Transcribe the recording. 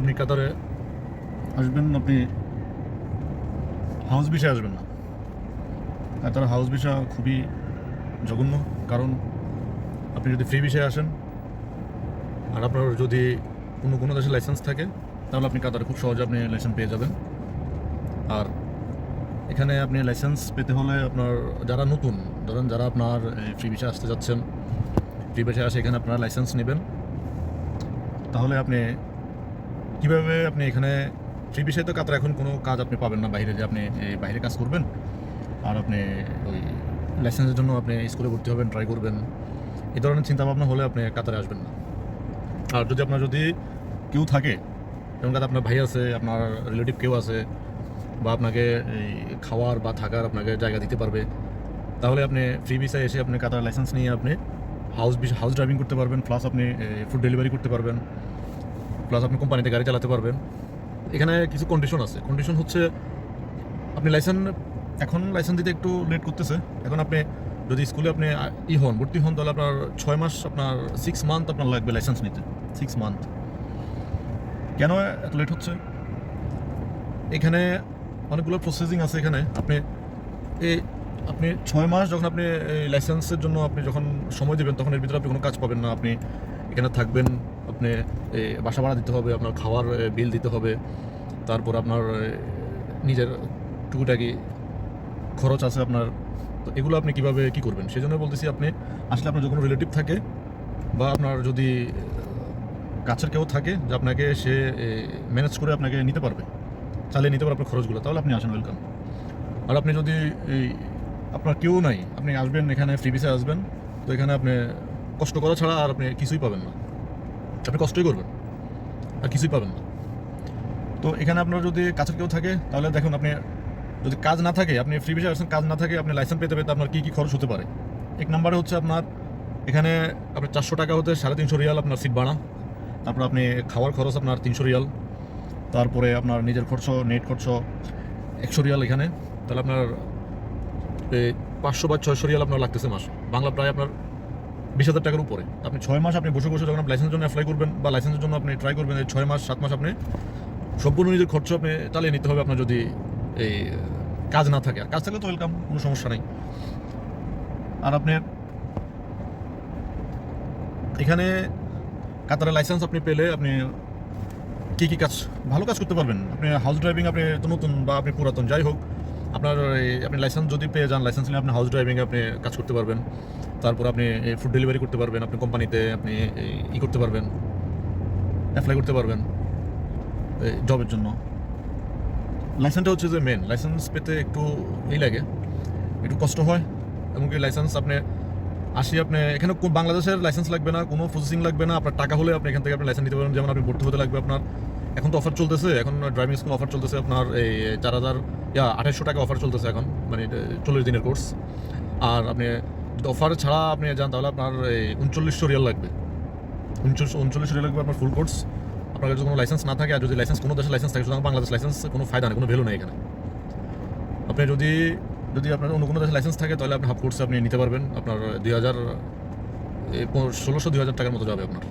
আপনি কাতারে আসবেন, আপনি হাউস বিষয়ে আসবেন না। কাতার হাউস বিষয় খুবই জঘন্য, কারণ আপনি যদি ফ্রি বিষয়ে আসেন, আর আপনার যদি কোনো কোনো দেশে লাইসেন্স থাকে, তাহলে আপনি কাতারে খুব সহজে আপনি লাইসেন্স পেয়ে যাবেন। আর এখানে আপনি লাইসেন্স পেতে হলে আপনার যারা নতুন, ধরেন যারা আপনার ফ্রি বিষয়ে আসতে যাচ্ছেন ফ্রি বিষয়ে আসে, এখানে আপনারা লাইসেন্স নেবেন। তাহলে আপনি কীভাবে আপনি এখানে ফ্রি বিষয়ে তো কাতার এখন কোনো কাজ আপনি পাবেন না বাইরে যে আপনি বাইরে কাজ করবেন। আর আপনি ওই লাইসেন্সের জন্য আপনি স্কুলে ভর্তি হবেন ট্রাই করবেন। এই ধরনের চিন্তাভাবনা হলে আপনি কাতারে আসবেন না। আর যদি আপনার যদি কেউ থাকে, যেমন কাছে আপনার ভাই আছে, আপনার রিলেটিভ কেউ আছে, বা আপনাকে এই খাওয়ার বা থাকার আপনাকে জায়গা দিতে পারবে, তাহলে আপনি ফ্রি ভিসায় এসে আপনি কাতার লাইসেন্স নিয়ে আপনি হাউস হাউস ড্রাইভিং করতে পারবেন প্লাস আপনি ফুড ডেলিভারি করতে পারবেন। প্লাস আপনি কোম্পানিতে গাড়ি চালাতে পারবেন। এখানে কিছু কন্ডিশন আছে। কন্ডিশন হচ্ছে, আপনি লাইসেন্স এখন লাইসেন্স দিতে একটু লেট করতেছে। এখন আপনি যদি স্কুলে আপনি ই হন, ভর্তি হন, তাহলে আপনার ছয় মাস, আপনার সিক্স মান্থ আপনার লাগবে লাইসেন্স নিতে। সিক্স মান্থ কেন এত লেট হচ্ছে? এখানে অনেকগুলো প্রসেসিং আছে এখানে। আপনি এই আপনি ছয় মাস যখন আপনি এই লাইসেন্সের জন্য আপনি যখন সময় দেবেন, তখন এর ভিতরে আপনি কোনো কাজ পাবেন না। আপনি এখানে থাকবেন আপনি বাসা ভাড়া দিতে হবে, আপনার খাওয়ার বিল দিতে হবে, তারপর আপনার নিজের টুকুটাকি খরচ আছে আপনার, তো এগুলো আপনি কীভাবে, কি করবেন? সেই জন্য বলতেছি আপনি আসলে আপনার যখন রিলেটিভ থাকে বা আপনার যদি কাছের কেউ থাকে যে আপনাকে সে ম্যানেজ করে আপনাকে নিতে পারবে, চালিয়ে নিতে পারবে আপনার খরচগুলো, তাহলে আপনি আসেন ওয়েলকাম আর আপনি যদি আপনার কেউ নাই, আপনি আসবেন এখানে ফ্রি ভিসে আসবেন, তো এখানে আপনি কষ্ট করা ছাড়া আর আপনি কিছুই পাবেন না। আপনি কষ্টই করবেন। আর কিছুই পাবেন না। তো এখানে আপনার যদি কাছের কেউ থাকে, তাহলে দেখুন আপনি যদি কাজ না থাকে, আপনি ফ্রি ভিসে আসছেন কাজ না থাকে, আপনি লাইসেন্স পেতে পেতে আপনার কী কী খরচ হতে পারে? এক নম্বরে হচ্ছে আপনার, এখানে আপনার চারশো টাকা হতে সাড়ে তিনশো রিয়াল আপনার সিট ভাড়া। তারপর আপনি খাওয়ার খরচ আপনার তিনশো রিয়াল। তারপরে আপনার নিজের খরচ নেট খরচ, একশো রিয়াল এখানে। তাহলে আপনার পাঁচশো বা ছয়শো রিয়াল আপনার লাগতেছে মাস। বাংলা প্রায় আপনার বিশ হাজার টাকার উপরে। আপনি ছয় মাস আপনি বসে বসে যখন লাইসেন্সের জন্য অ্যাপ্লাই করবেন বা লাইসেন্সের জন্য আপনি ট্রাই করবেন ছয় মাস, সাত মাস আপনি সম্পূর্ণ নিজের খরচ আপনি চালিয়ে নিতে হবে আপনার যদি এই কাজ না থাকে। আর কাজ থাকলে তো ওয়েলকাম কোনো সমস্যা নেই। আর আপনি এখানে কাতারের লাইসেন্স আপনি পেলে আপনি কী কী কাজ, ভালো কাজ করতে পারবেন। আপনি হাউস ড্রাইভিং আপনি নতুন বা আপনি পুরাতন, যাই হোক আপনার আপনি লাইসেন্স যদি পেয়ে যান লাইসেন্স নিয়ে আপনি হাউস ড্রাইভিংয়ে আপনি কাজ করতে পারবেন। তারপর আপনি ফুড ডেলিভারি করতে পারবেন, আপনি কোম্পানিতে আপনি ই করতে পারবেন অ্যাপ্লাই করতে পারবেন জবের জন্য। লাইসেন্সটা হচ্ছে যে মেন লাইসেন্স পেতে একটু এই লাগে, একটু কষ্ট হয় এমনকি লাইসেন্স আপনি আসি আপনি, এখানে বাংলাদেশের লাইসেন্স লাগবে না, কোনো প্রসেসিং লাগবে না, আপনার টাকা হলে আপনি এখান থেকে আপনি লাইসেন্স নিতে পারবেন। যেমন আপনি ভর্তি হতে লাগবে আপনার, এখন তো অফার চলতেছে, এখন ড্রাইভিং স্কুল অফার চলতেছে আপনার, এই চার হাজার ইয়া আঠাশশো টাকা অফার চলতেছে এখন মানে চল্লিশ দিনের কোর্স আর আপনি অফার ছাড়া আপনি যান, তাহলে আপনার এই উনচল্লিশশো রিয়াল লাগবে। উনচল্লিশ উনচল্লিশশো রিয়াল লাগবে আপনার ফুল কোর্স আপনার কাছে কোনো লাইসেন্স না থাকে, আর যদি লাইসেন্স কোনো দেশের লাইসেন্স থাকে সুতরাং বাংলাদেশ লাইসেন্স কোনো ফায়দা নেই, কোনো ভ্যালু নেই এখানে। আপনি যদি যদি আপনার অন্য কোনো দেশের লাইসেন্স থাকে, তাহলে আপনি হাফ কোর্সে আপনি নিতে পারবেন। আপনার দুই হাজার ষোলোশো, দুই হাজার টাকার মতো যাবে আপনার।